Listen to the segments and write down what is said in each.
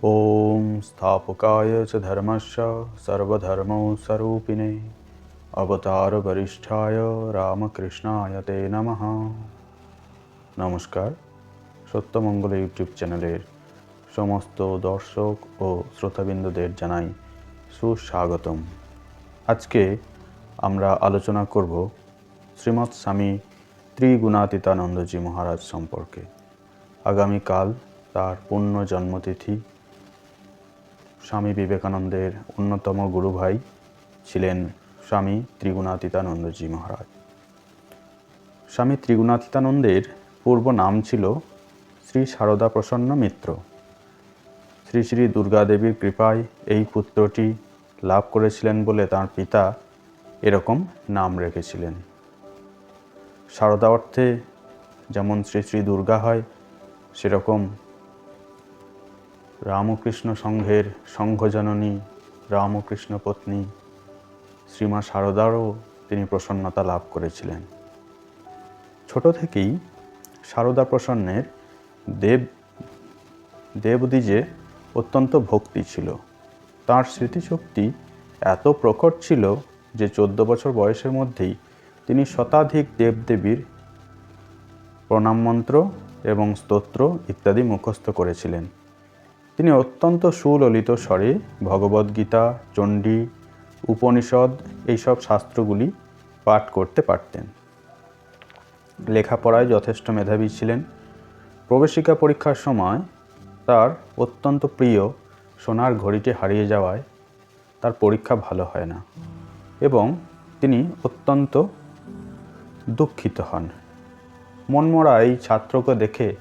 ॐ स्थापकाय च धर्मस्य सर्वधर्मस्वरूपिणे অবতারবরিষ্ঠায় রামকৃষ্ণায় তে নমঃ নমস্কার সত্যমঙ্গল ইউটিউব চ্যানেলের সমস্ত দর্শক ও শ্রোতাবিন্দুদের জানাই সুস্বাগতম আজকে আমরা আলোচনা করব শ্রীমৎ স্বামী ত্রিগুণাতীতানন্দজি মহারাজ সম্পর্কে আগামীকাল তার পূর্ণ জন্মতিথি স্বামী বিবেকানন্দের অন্যতম গুরু ভাই ছিলেন স্বামী ত্রিগুণাতীতানন্দজি মহারাজ। স্বামী ত্রিগুণাতীতানন্দের পূর্ব নাম ছিল শ্রী সারদা প্রসন্ন মিত্র। শ্রী শ্রী দুর্গাদেবীর কৃপায় এই পুত্রটি লাভ করেছিলেন বলে তার পিতা এরকম নাম রেখেছিলেন। সারদা অর্থে যেমন শ্রী শ্রী দুর্গা হয়, সেরকম রামকৃষ্ণ সংঘের সংঘজননী, রামকৃষ্ণ পত্নী শ্রীমা সারদারও তিনি প্রসন্নতা লাভ করেছিলেন। ছোট থেকেই সারদা প্রসন্নের দেব দেবদ্বিজে অত্যন্ত ভক্তি ছিল, তার স্মৃতিশক্তি এত প্রকট ছিল যে চোদ্দ বছর বয়সের মধ্যেই তিনি শতাধিক দেবদেবীর প্রণাম মন্ত্র এবং স্তোত্র ইত্যাদি মুখস্থ করেছিলেন। তিনি অত্যন্ত সুললিত স্বরে ভগবদ্গীতা চণ্ডী, উপনিষদ এইসব শাস্ত্রগুলি পাঠ করতে পারতেন। লেখাপড়ায় যথেষ্ট মেধাবী ছিলেন। প্রবেশিকা পরীক্ষার সময় তার অত্যন্ত প্রিয় সোনার ঘড়িটি হারিয়ে যাওয়ায় তার পরীক্ষা ভালো হয় না এবং তিনি অত্যন্ত দুঃখিত হন। মনমরা এই ছাত্রকে দেখে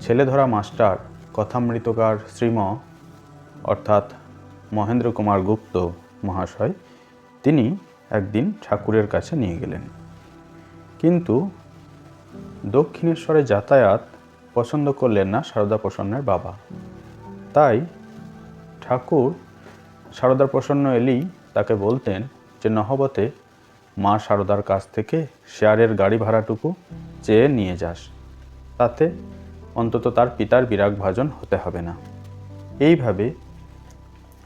ছেলেধরা মাস্টার কথামৃতকার শ্রীম, অর্থাৎ মহেন্দ্র কুমার গুপ্ত মহাশয়, তিনি একদিন ঠাকুরের কাছে নিয়ে গেলেন। কিন্তু দক্ষিণেশ্বরে যাতায়াত পছন্দ করলেন না সারদা প্রসন্নের বাবা। তাই ঠাকুর সারদা প্রসন্ন এলেই তাকে বলতেন যে, নহবতে মা সারদার কাছ থেকে শেয়ারের গাড়ি ভাড়াটুকু চেয়ে নিয়ে যাস। তাতে অন্তত তার পিতার বিরাগ ভাজন হতে হবে না। এইভাবে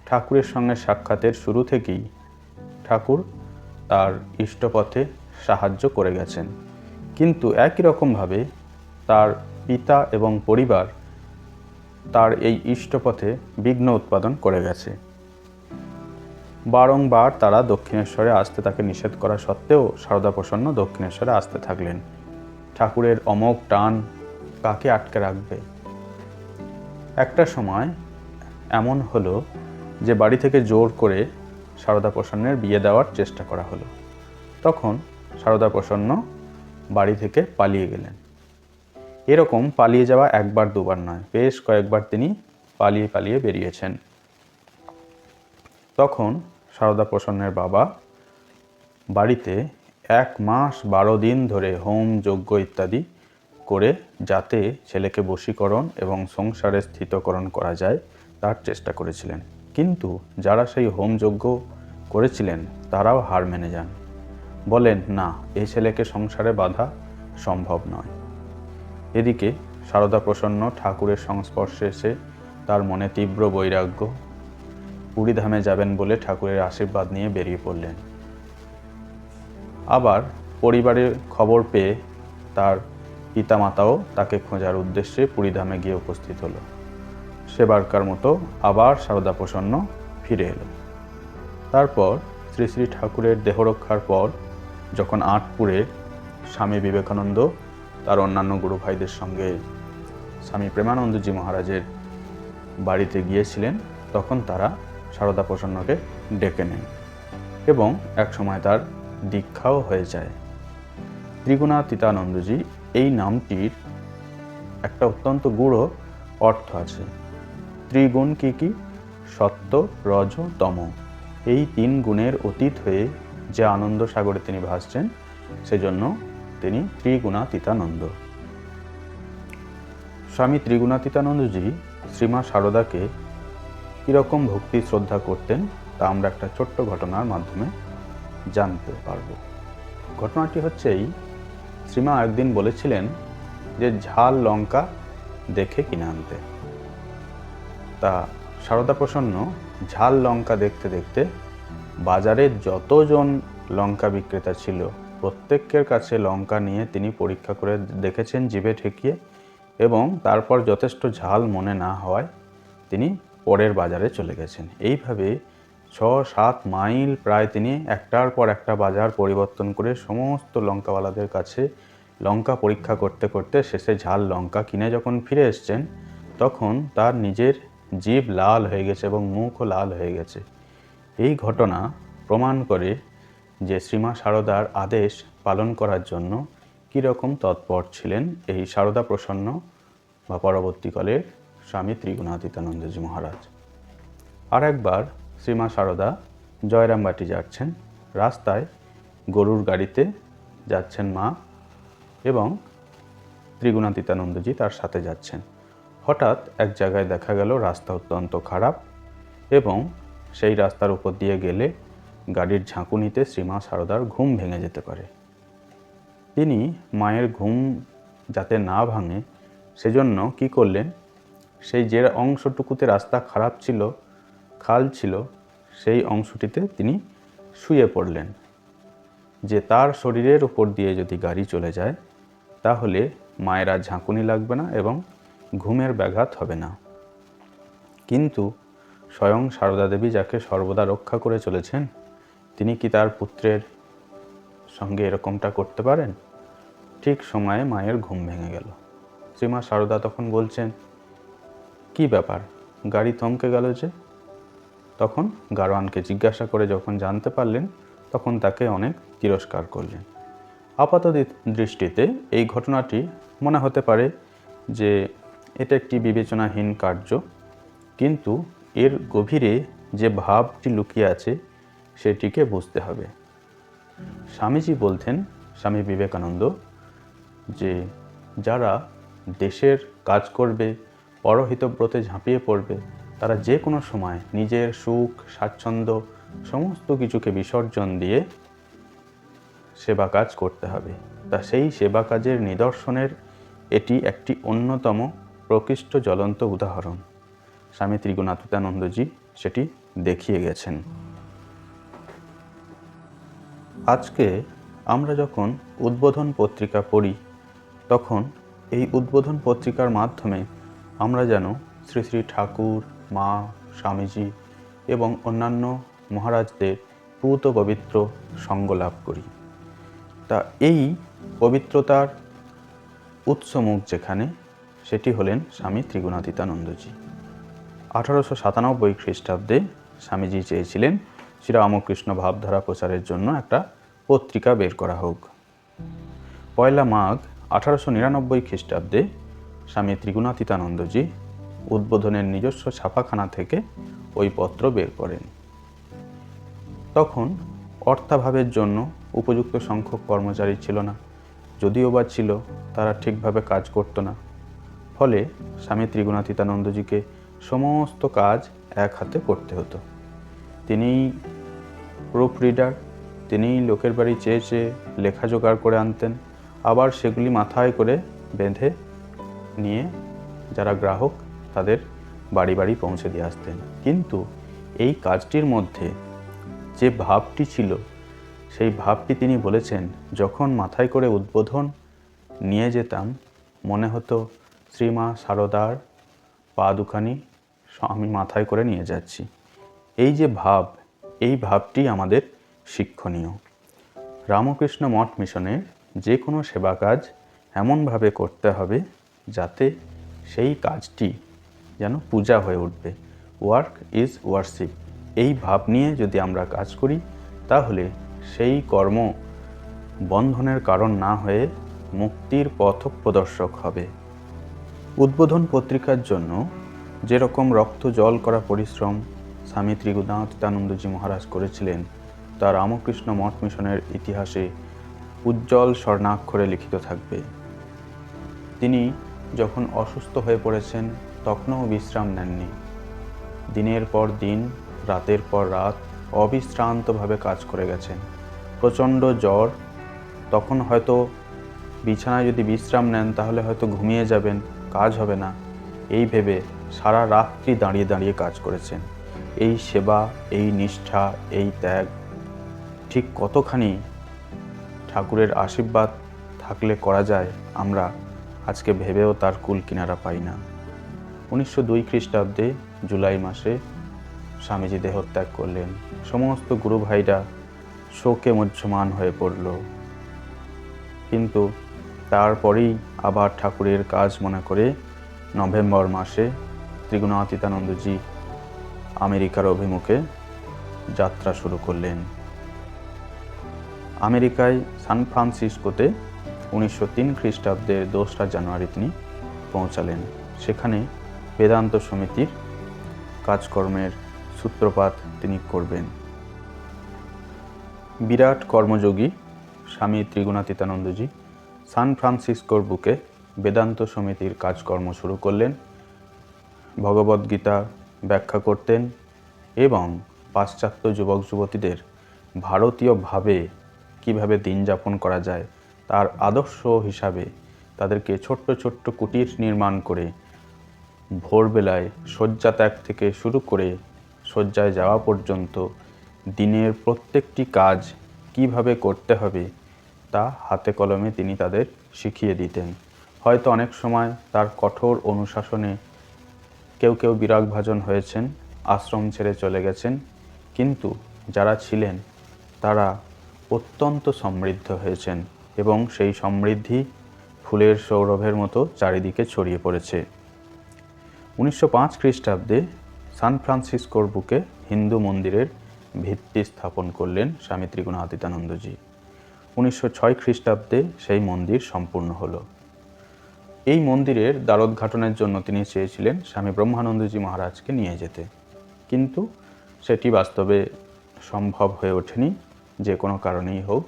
ঠাকুরের সঙ্গে সাক্ষাতের শুরু থেকেই ঠাকুর তার ইষ্টপথে সাহায্য করে গেছেন। কিন্তু একই রকমভাবে তার পিতা এবং পরিবার তার এই ইষ্টপথে বিঘ্ন উৎপাদন করে গেছে। বারংবার তারা দক্ষিণেশ্বরে আসতে তাকে নিষেধ করা সত্ত্বেও সারদা প্রসন্ন দক্ষিণেশ্বরে আসতে থাকলেন। ঠাকুরের অমোক টান কাকে আটকে রাখবে? একটা সময় এমন হলো যে বাড়ি থেকে জোর করে সারদা প্রসন্নের বিয়ে দেওয়ার চেষ্টা করা হলো। তখন সারদা প্রসন্ন বাড়ি থেকে পালিয়ে গেলেন। এরকম পালিয়ে যাওয়া একবার দুবার নয়, বেশ কয়েকবার তিনি পালিয়ে পালিয়ে বেরিয়েছেন। তখন সারদা প্রসন্নের বাবা বাড়িতে এক মাস বারো দিন ধরে হোম, যজ্ঞ ইত্যাদি করে যাতে ছেলেকে বশীকরণ এবং সংসারে স্থিতকরণ করা যায়, তার চেষ্টা করেছিলেন। কিন্তু যারা সেই হোম যজ্ঞ করেছিলেন, তারাও হার মেনে যান। বলেন, না এই ছেলেকে সংসারে বাধা সম্ভব নয়। এদিকে সারদা প্রসন্ন ঠাকুরের সংস্পর্শে এসে তার মনে তীব্র বৈরাগ্য পুরীধামে যাবেন বলে ঠাকুরের আশীর্বাদ নিয়ে বেরিয়ে পড়লেন। আবার পরিবারের খবর পেয়ে তার পিতামাতাও তাকে খোঁজার উদ্দেশ্যে পুরীধামে গিয়ে উপস্থিত হলো। সেবারকার মতো আবার সারদা প্রসন্ন ফিরে এলো। তারপর শ্রী শ্রী ঠাকুরের দেহরক্ষার পর যখন আটপুরে স্বামী বিবেকানন্দ, তার অন্যান্য গুরু ভাইদের সঙ্গে স্বামী প্রেমানন্দজি মহারাজের বাড়িতে গিয়েছিলেন, তখন তারা সারদা প্রসন্নকে ডেকে নেন এবং একসময় তার দীক্ষাও হয়ে যায়। ত্রিগুণা ত্রিগুণাতীতানন্দজি এই নামটির একটা অত্যন্ত গূঢ় অর্থ আছে। ত্রিগুণ কী কী? সত্য, রজ, তম। এই তিন গুণের অতীত হয়ে যে আনন্দ সাগরে তিনি ভাসছেন, সেজন্য তিনি ত্রিগুণাতীতানন্দ। স্বামী ত্রিগুণাতীতানন্দজি শ্রীমা সারদাকে কীরকম ভক্তি, শ্রদ্ধা করতেন, তা আমরা একটা ছোট্ট ঘটনার মাধ্যমে জানতে পারব। ঘটনাটি হচ্ছে এই শ্রীমা একদিন বলেছিলেন যে ঝাল লঙ্কা দেখে কিনে আনতে। তা সারদা প্রসন্ন ঝাল লঙ্কা দেখতে দেখতে বাজারের যতজন লঙ্কা বিক্রেতা ছিল, প্রত্যেকের কাছে লঙ্কা নিয়ে তিনি পরীক্ষা করে দেখেছেন, জিভে ঠেকিয়ে এবং তারপর যথেষ্ট ঝাল মনে না হওয়ায় তিনি পরের বাজারে চলে গেছেন। এইভাবে ছ সাত মাইল প্রায় তিনি একটার পর একটা বাজার পরিবর্তন করে সমস্ত লঙ্কাওয়ালাদের কাছে লঙ্কা পরীক্ষা করতে করতে শেষে ঝাল লঙ্কা কিনে যখন ফিরে এসছেন, তখন তার নিজের জিভ লাল হয়ে গেছে এবং মুখও লাল হয়ে গেছে। এই ঘটনা প্রমাণ করে যে শ্রীমা সারদার আদেশ পালন করার জন্য কীরকম তৎপর ছিলেন এই সারদা প্রসন্ন বা পরবর্তীকালের স্বামী ত্রিগুণাতীতানন্দজি মহারাজ। আর একবার শ্রীমা সারদা জয়রামবাটি যাচ্ছেন রাস্তায়, গরুর গাড়িতে যাচ্ছেন মা এবং ত্রিগুণাতীতানন্দজি তার সাথে যাচ্ছেন। হঠাৎ এক জায়গায় দেখা গেল রাস্তা অত্যন্ত খারাপ এবং সেই রাস্তার উপর দিয়ে গেলে গাড়ির ঝাঁকুনিতে শ্রীমা সারদার ঘুম ভেঙে যেতে পারে। তিনি মায়ের ঘুম যাতে না ভাঙে, সেজন্য কি করলেন? সেই যে অংশটুকুতে রাস্তা খারাপ ছিল খাল ছিল, সেই অংশটিতে তিনি শুয়ে পড়লেন। যে তার শরীরের উপর দিয়ে যদি গাড়ি চলে যায়, তাহলে মায়ের ঝাঁকুনি লাগবে না এবং ঘুমের ব্যাঘাত হবে না। কিন্তু স্বয়ং সারদা দেবী যাকে সর্বদা রক্ষা করে চলেছেন, তিনি কি তার পুত্রের সঙ্গে এরকমটা করতে পারেন? ঠিক সময়ে মায়ের ঘুম ভেঙে গেল। শ্রীমা সারদা তখন বলছেন, কি ব্যাপার? গাড়ি থমকে গেল যে? তখন গারোয়ানকে জিজ্ঞাসা করে যখন জানতে পারলেন, তখন তাকে অনেক তিরস্কার করলেন। আপাত দৃষ্টিতে এই ঘটনাটি মনে হতে পারে যে এটা একটি বিবেচনাহীন কার্য, কিন্তু এর গভীরে যে ভাবটি লুকিয়ে আছে, সেটিকে বুঝতে হবে। স্বামীজি বলতেন, স্বামী বিবেকানন্দ, যে যারা দেশের কাজ করবে, পরহিতব্রতে ঝাঁপিয়ে পড়বে তারা যে কোনো সময় নিজের সুখ, স্বাচ্ছন্দ্য, সমস্ত কিছুকে বিসর্জন দিয়ে সেবা কাজ করতে হবে। তা সেই সেবা কাজের নিদর্শনের এটি একটি অন্যতম প্রকৃষ্ট জ্বলন্ত উদাহরণ। স্বামী ত্রিগুণাতীতানন্দজি সেটি দেখিয়ে গেছেন। আজকে আমরা যখন উদ্বোধন পত্রিকা পড়ি, তখন এই উদ্বোধন পত্রিকার মাধ্যমে আমরা যেন শ্রী শ্রী ঠাকুর মা, স্বামীজি এবং অন্যান্য মহারাজদের পূত পবিত্র সঙ্গ লাভ করি। তা এই পবিত্রতার উৎসমুখ যেখানে, সেটি হলেন স্বামী ত্রিগুণাতীতানন্দজি। আঠারোশো সাতানব্বই খ্রিস্টাব্দে স্বামীজি চেয়েছিলেন শ্রীরামকৃষ্ণ ভাবধারা প্রচারের জন্য একটা পত্রিকা বের করা হোক। পয়লা মাঘ আঠারোশো নিরানব্বই খ্রিস্টাব্দে স্বামী ত্রিগুণাতীতানন্দজি উদ্বোধনের নিজস্ব ছাপাখানা থেকে ওই পত্র বের করেন। তখন অর্থাভাবের জন্য উপযুক্ত সংখ্যক কর্মচারী ছিল না, যদিও বা ছিল, তারা ঠিকভাবে কাজ করতো না। ফলে স্বামী ত্রিগুণাতীতানন্দজিকে সমস্ত কাজ এক হাতে করতে হতো। তিনিই প্রুফ রিডার তিনিই লোকের বাড়ি চেয়ে চেয়ে লেখা জোগাড় করে আনতেন, আবার সেগুলি মাথায় করে বেঁধে নিয়ে যারা গ্রাহক তাদের বাড়ি বাড়ি পৌঁছে দিয়ে আসতেন। কিন্তু এই কাজটির মধ্যে যে ভাবটি ছিল, সেই ভাবটি তিনি বলেছেন, যখন মাথায় করে উদ্বোধন নিয়ে যেতাম, মনে হতো শ্রীমা সারদার পা দুখানি আমি মাথায় করে নিয়ে যাচ্ছি। এই যে ভাব, এই ভাবটি আমাদের শিক্ষণীয়। রামকৃষ্ণ মঠ মিশনের যে কোনো সেবা কাজ এমনভাবে করতে হবে যাতে সেই কাজটি যেন পূজা হয়ে উঠবে। Work is worship. এই ভাব নিয়ে যদি আমরা কাজ করি, তাহলে সেই কর্ম বন্ধনের কারণ না হয়ে মুক্তির পথ প্রদর্শক হবে। উদ্বোধন পত্রিকার জন্য যেরকম রক্ত জল করা পরিশ্রম স্বামী ত্রিগুণাতীতানন্দজি মহারাজ করেছিলেন, তা রামকৃষ্ণ মঠ মিশনের ইতিহাসে উজ্জ্বল স্বর্ণাক্ষরে লিখিত থাকবে। তিনি যখন অসুস্থ হয়ে পড়েছেন তখনও বিশ্রাম নেননি। দিনের পর দিন, রাতের পর রাত অবিশ্রান্তভাবে কাজ করে গেছেন। প্রচণ্ড জ্বর, তখন হয়তো বিছানায় যদি বিশ্রাম নেন তাহলে হয়তো ঘুমিয়ে যাবেন, কাজ হবে না। এই ভেবে সারা রাত্রি দাঁড়িয়ে দাঁড়িয়ে কাজ করেছেন। এই সেবা, এই নিষ্ঠা, এই ত্যাগ, ঠিক কতখানি ঠাকুরের আশীর্বাদ থাকলে করা যায় আমরা আজকে ভেবেও তার কুল কিনারা পাই না। উনিশশো দুই খ্রিস্টাব্দে জুলাই মাসে স্বামীজি দেহত্যাগ করলেন। সমস্ত গুরু ভাইরা শোকে মুহ্যমান হয়ে পড়ল। কিন্তু তারপরেই আবার ঠাকুরের কাজ মনে করে নভেম্বর মাসে ত্রিগুণাতীতানন্দজি আমেরিকার অভিমুখে যাত্রা শুরু করলেন। আমেরিকায় সান ফ্রান্সিসকোতে উনিশশো তিন খ্রিস্টাব্দের দোসরা জানুয়ারি তিনি পৌঁছালেন। সেখানে বেদান্ত সমিতির কাজকর্মের সূত্রপাত তিনি করবেন। বিরাট কর্মযোগী স্বামী ত্রিগুণাতীতানন্দজি সান ফ্রান্সিসকোর বুকে বেদান্ত সমিতির কাজকর্ম শুরু করলেন, ভগবদ্গীতা ব্যাখ্যা করতেন এবং পাশ্চাত্য যুবক যুবতীদের ভারতীয়ভাবে কীভাবে দিন যাপন করা যায় তার আদর্শ হিসাবে তাদেরকে ছোট্ট ছোট্ট কুটির নির্মাণ করে ভোরবেলায় শয্যা ত্যাগ থেকে শুরু করে শয্যায় যাওয়া পর্যন্ত দিনের প্রত্যেকটি কাজ কীভাবে করতে হবে তা হাতে কলমে তিনি তাদের শিখিয়ে দিতেন। হয়তো অনেক সময় তার কঠোর অনুশাসনে কেউ কেউ বিরাগভাজন হয়েছেন, আশ্রম ছেড়ে চলে গেছেন, কিন্তু যারা ছিলেন তারা অত্যন্ত সমৃদ্ধ হয়েছেন এবং সেই সমৃদ্ধি ফুলের সৌরভের মতো চারিদিকে ছড়িয়ে পড়েছে। উনিশশো পাঁচ খ্রিস্টাব্দে সান ফ্রান্সিসকোর বুকে হিন্দু মন্দিরের ভিত্তি স্থাপন করলেন স্বামী ত্রিগুণাতীতানন্দজি। উনিশশো ছয় খ্রিস্টাব্দে সেই মন্দির সম্পূর্ণ হলো। এই মন্দিরের দ্বারোদ্ঘাটনের জন্য তিনি চেয়েছিলেন স্বামী ব্রহ্মানন্দজি মহারাজকে নিয়ে যেতে। কিন্তু সেটি বাস্তবে সম্ভব হয়ে ওঠেনি, যে কোনো কারণেই হোক।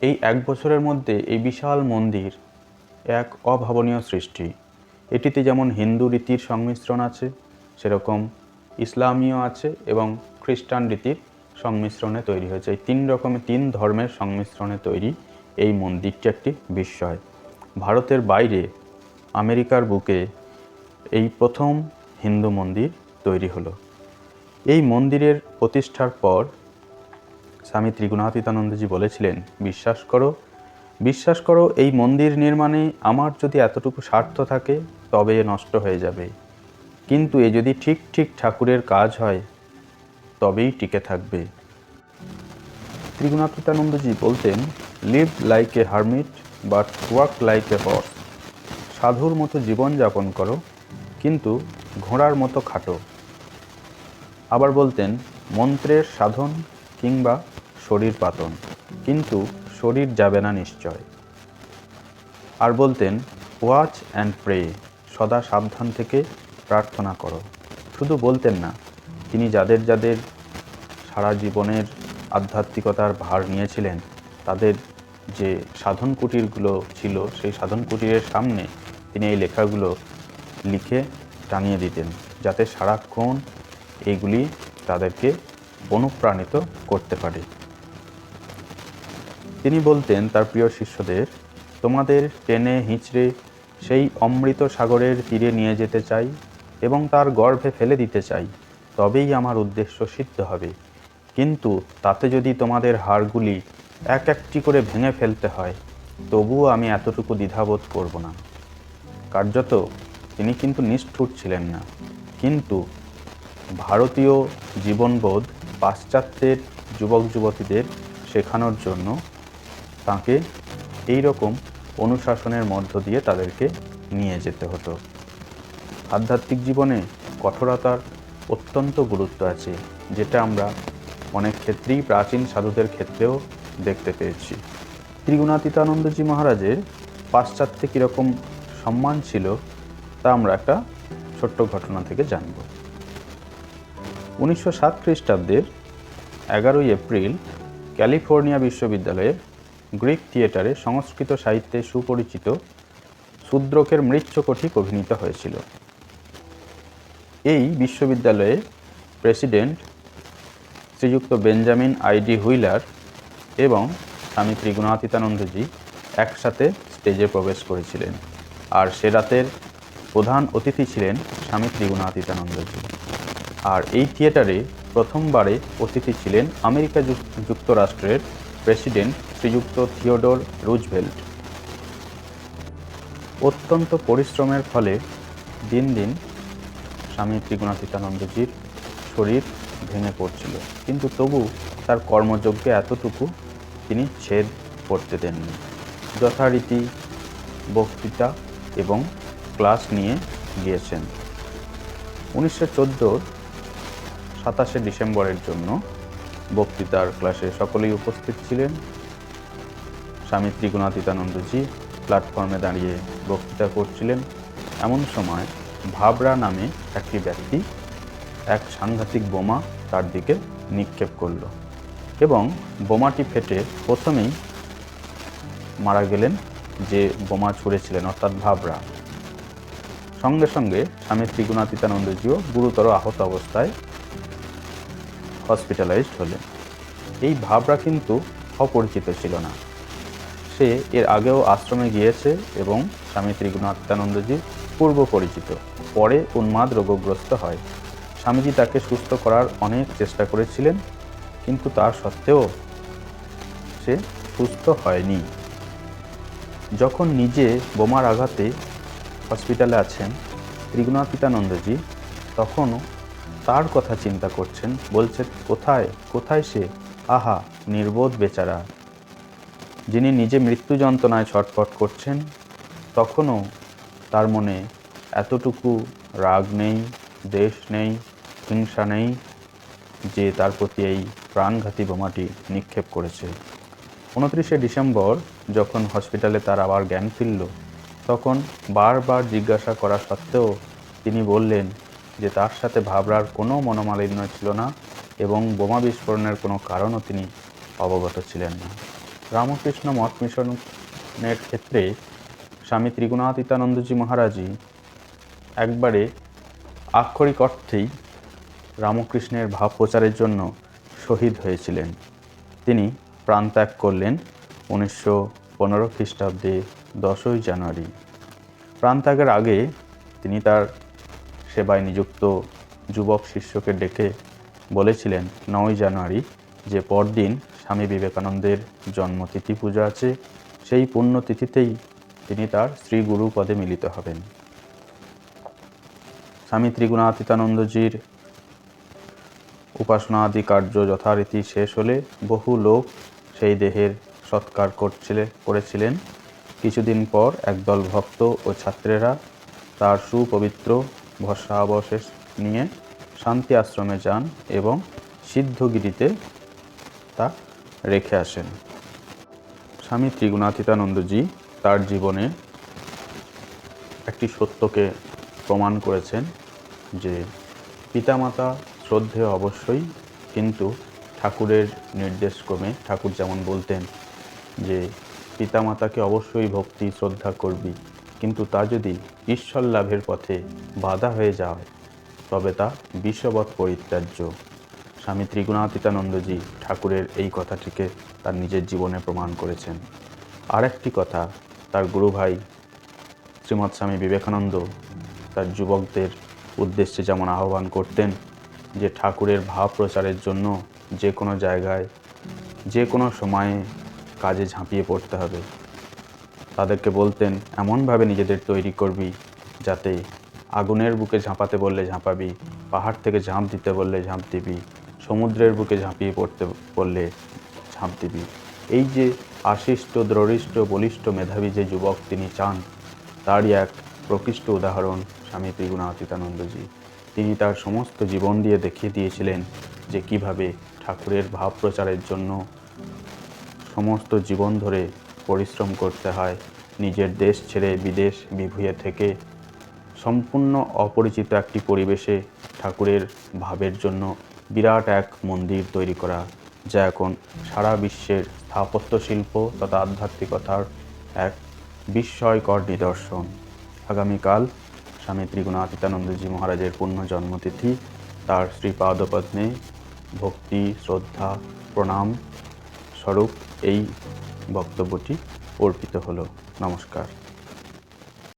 এই এক বছরের মধ্যে এই বিশাল মন্দির এক অভাবনীয় সৃষ্টি। এটিতে যেমন হিন্দু রীতির সংমিশ্রণ আছে, সেরকম ইসলামীয় আছে এবং খ্রিস্টান রীতির সংমিশ্রণে তৈরি হয়েছে। এই তিন রকমের, তিন ধর্মের সংমিশ্রণে তৈরি এই মন্দিরটি একটি বিস্ময়। ভারতের বাইরে আমেরিকার বুকে এই প্রথম হিন্দু মন্দির তৈরি হলো। এই মন্দিরের প্রতিষ্ঠার পর স্বামী ত্রিগুণাতীতানন্দজি বলেছিলেন, বিশ্বাস করো বিশ্বাস করো, এই মন্দির নির্মাণে আমার যদি এতটুকু স্বার্থ থাকে, তবে এ নষ্ট হয়ে যাবে। কিন্তু এ যদি ঠিক ঠিক ঠাকুরের কাজ হয়, তবেই টিকে থাকবে। ত্রিগুণাতীতানন্দজি বলতেন live like a hermit but work like a horse সাধুর মতো জীবন যাপন করো, কিন্তু ঘোড়ার মতো খাটো। আবার বলতেন, মন্ত্রের সাধন কিংবা শরীর পাতন। কিন্তু শরীর যাবে না নিশ্চয়। আর বলতেন, ওয়াচ অ্যান্ড প্রে, সদা সাবধান থেকে প্রার্থনা করো। শুধু বলতেন না, তিনি যাদের যাদের সারা জীবনের আধ্যাত্মিকতার ভার নিয়েছিলেন, তাদের যে সাধন কুটিরগুলো ছিল, সেই সাধন কুটিরের সামনে তিনি এই লেখাগুলো লিখে টানিয়ে দিতেন, যাতে সারাক্ষণ এইগুলি তাদেরকে অনুপ্রাণিত করতে পারে। তিনি বলতেন, তার প্রিয় শিষ্যদের, তোমাদের টেনে হিঁচড়ে সেই অমৃত সাগরের তীরে নিয়ে যেতে চাই এবং তার গর্ভে ফেলে দিতে চাই। তবেই আমার উদ্দেশ্য সিদ্ধ হবে। কিন্তু তাতে যদি তোমাদের হাড়গুলি এক একটি করে ভেঙে ফেলতে হয়, তবুও আমি এতটুকু দ্বিধাবোধ করব না। কার্যত তিনি কিন্তু নিষ্ঠুর ছিলেন না। কিন্তু ভারতীয় জীবনবোধ পাশ্চাত্যের যুবক যুবতীদের শেখানোর জন্য তাকে এই রকম অনুশাসনের মধ্য দিয়ে তাদেরকে নিয়ে যেতে হতো। আধ্যাত্মিক জীবনে কঠোরতার অত্যন্ত গুরুত্ব আছে, যেটা আমরা অনেক ক্ষেত্রেই প্রাচীন সাধুদের ক্ষেত্রেও দেখতে পেয়েছি। ত্রিগুণাতীতানন্দজি মহারাজের পাশ্চাত্যে কীরকম সম্মান ছিল, তা আমরা একটা ছোট্ট ঘটনা থেকে জানব। উনিশশো সাত খ্রিস্টাব্দের এগারোই এপ্রিল ক্যালিফোর্নিয়া বিশ্ববিদ্যালয়ের গ্রিক থিয়েটারে সংস্কৃত সাহিত্যে সুপরিচিত শূদ্রকের মৃচ্ছকটিক অভিনীত হয়েছিল। এই বিশ্ববিদ্যালয়ে প্রেসিডেন্ট শ্রীযুক্ত বেঞ্জামিন আইডি হুইলার এবং স্বামী ত্রিগুণাতীতানন্দজি একসাথে স্টেজে প্রবেশ করেছিলেন আর সে রাতের প্রধান অতিথি ছিলেন স্বামী ত্রিগুণাতীতানন্দজি। আর এই থিয়েটারে প্রথমবারে অতিথি ছিলেন আমেরিকা যুক- যুক্তরাষ্ট্রের প্রেসিডেন্ট শ্রীযুক্ত থিওডোর রুজভেল্ট। অত্যন্ত পরিশ্রমের ফলে দিন দিন স্বামী ত্রিগুণাতীতানন্দজির শরীর ভেঙে পড়ছিল। কিন্তু তবু তার কর্মযজ্ঞে এতটুকু তিনি ছেদ করতে দেননি। যথারীতি বক্তৃতা এবং ক্লাস নিয়ে গিয়েছেন। উনিশশো চোদ্দোর সাতাশে ডিসেম্বরের জন্য বক্তৃতার ক্লাসে সকলেই উপস্থিত ছিলেন। স্বামী ত্রিগুণাতীতানন্দজি প্ল্যাটফর্মে দাঁড়িয়ে বক্তৃতা করছিলেন। এমন সময় ভাবরা নামে একটি ব্যক্তি এক সাংঘাতিক বোমা তার দিকে নিক্ষেপ করল এবং বোমাটি ফেটে প্রথমেই মারা গেলেন যে বোমা ছুঁড়েছিলেন, অর্থাৎ ভাবরা। সঙ্গে সঙ্গে স্বামী ত্রিগুণাতীতানন্দজিও গুরুতর আহত অবস্থায় হসপিটালাইজড হলেন এই ভাবরা কিন্তু অপরিচিত ছিল না। সে এর আগেও আশ্রমে গিয়েছে এবং স্বামী ত্রিগুণাত্মানন্দজি পূর্ব পরিচিত, পরে উন্মাদ রোগগ্রস্ত হয়। স্বামীজি তাকে সুস্থ করার অনেক চেষ্টা করেছিলেন, কিন্তু তার সত্ত্বেও সে সুস্থ হয়নি। যখন নিজে বোমার আঘাতে হসপিটালে আছেন ত্রিগুণাতীতানন্দজি তখনও তার কথা চিন্তা করছেন, বলছেন, কোথায়? কোথায় সে? আহা, নির্বোধ বেচারা। যিনি নিজে মৃত্যু যন্ত্রণায় ছটফট করছেন, তখনও তার মনে এতটুকু রাগ নেই, দেশ নেই, হিংসা নেই, যে তার প্রতি এই প্রাণঘাতী বোমাটি নিক্ষেপ করেছে। উনত্রিশে ডিসেম্বর, যখন হসপিটালে তার আবার জ্ঞান ফিরল, তখন বারবার জিজ্ঞাসা করা সত্ত্বেও তিনি বললেন যে তার সাথে ভাবরার কোনো মনোমালিন্য ছিল না এবং বোমা বিস্ফোরণের কোনো কারণও তিনি অবগত ছিলেন না। রামকৃষ্ণ মঠ মিশনের ক্ষেত্রে স্বামী ত্রিগুণাতীতানন্দজি মহারাজই একবারে আক্ষরিক অর্থেই রামকৃষ্ণের ভাব প্রচারের জন্য শহীদ হয়েছিলেন। তিনি প্রাণত্যাগ করলেন উনিশশো পনেরো খ্রিস্টাব্দে দশই জানুয়ারি। প্রাণত্যাগের আগে তিনি তার সেবায় নিযুক্ত যুবক শিষ্যকে ডেকে বলেছিলেন নয় জানুয়ারি, যে পরদিন স্বামী বিবেকানন্দের জন্মতিথি পূজা আছে, সেই পুণ্যতিথিতেই তিনি তার শ্রী গুরু পদে মিলিত হবেন। স্বামী ত্রিগুণাতীতানন্দজির উপাসনা আদি কার্য যথারীতি শেষ হলে বহু লোক সেই দেহের সৎকার করছিলে, করেছিলেন। কিছুদিন পর একদল ভক্ত ও ছাত্রেরা তার সুপবিত্র ভস্মাবশেষ নিয়ে শান্তি আশ্রমে যান এবং সিদ্ধগিরিতে তা রেখে আসেন। স্বামী ত্রিগুণাতীতানন্দজি তার জীবনে একটি সত্যকে প্রমাণ করেছেন যে পিতামাতা শ্রদ্ধেয় অবশ্যই কিন্তু ঠাকুরের নির্দেশক্রমে, ঠাকুর যেমন বলতেন যে পিতামাতাকে অবশ্যই ভক্তি, শ্রদ্ধা করবি, কিন্তু তা যদি ঈশ্বর লাভের পথে বাধা হয়ে যায় তবে তা বিশ্ববৎ পরিত্যাজ্য। স্বামী ত্রিগুণাতীতানন্দজি ঠাকুরের এই কথাটিকে তার নিজের জীবনে প্রমাণ করেছেন। আর একটি কথা, তার গুরু ভাই শ্রীমৎ স্বামী বিবেকানন্দ তার যুবকদের উদ্দেশ্যে যেমন আহ্বান করতেন যে ঠাকুরের ভাব প্রচারের জন্য যে কোনো জায়গায়, যে কোনো সময়ে কাজে ঝাঁপিয়ে পড়তে হবে। তাদেরকে বলতেন, এমনভাবে নিজেদের তৈরি করবি যাতে আগুনের বুকে ঝাঁপাতে বললে ঝাঁপাবি, পাহাড় থেকে ঝাঁপ দিতে বললে ঝাঁপ দিবি, সমুদ্রের বুকে ঝাঁপিয়ে পড়তে বললে ঝাঁপ দিবি। এই যে আশিষ্ট দ্রঢ়িষ্ট বলিষ্ঠ মেধাবী যে যুবক তিনি চান, তারই এক প্রকৃষ্ট উদাহরণ স্বামী ত্রিগুণাতীতানন্দজি। তিনি তার সমস্ত জীবন দিয়ে দেখিয়ে দিয়েছিলেন যে কীভাবে ঠাকুরের ভাব প্রচারের জন্য সমস্ত জীবন ধরে পরিশ্রম করতে হয়, নিজের দেশ ছেড়ে বিদেশ বিভুঁয়ে থেকে। সম্পূর্ণ অপরিচিত একটি পরিবেশে ঠাকুরের ভাবের জন্য বিরাট এক মন্দির তৈরি করা, যা এখন সারা বিশ্বের স্থাপত্য শিল্প তথা আধ্যাত্মিকতার এক বিস্ময়কর নিদর্শন। আগামীকাল স্বামী ত্রিগুণাতীতানন্দজি মহারাজের পূর্ণ জন্মতিথি তার শ্রীপাদপদ্মে ভক্তি, শ্রদ্ধা, প্রণাম স্বরূপ এই বক্তব্যটি অর্পিত হল। নমস্কার।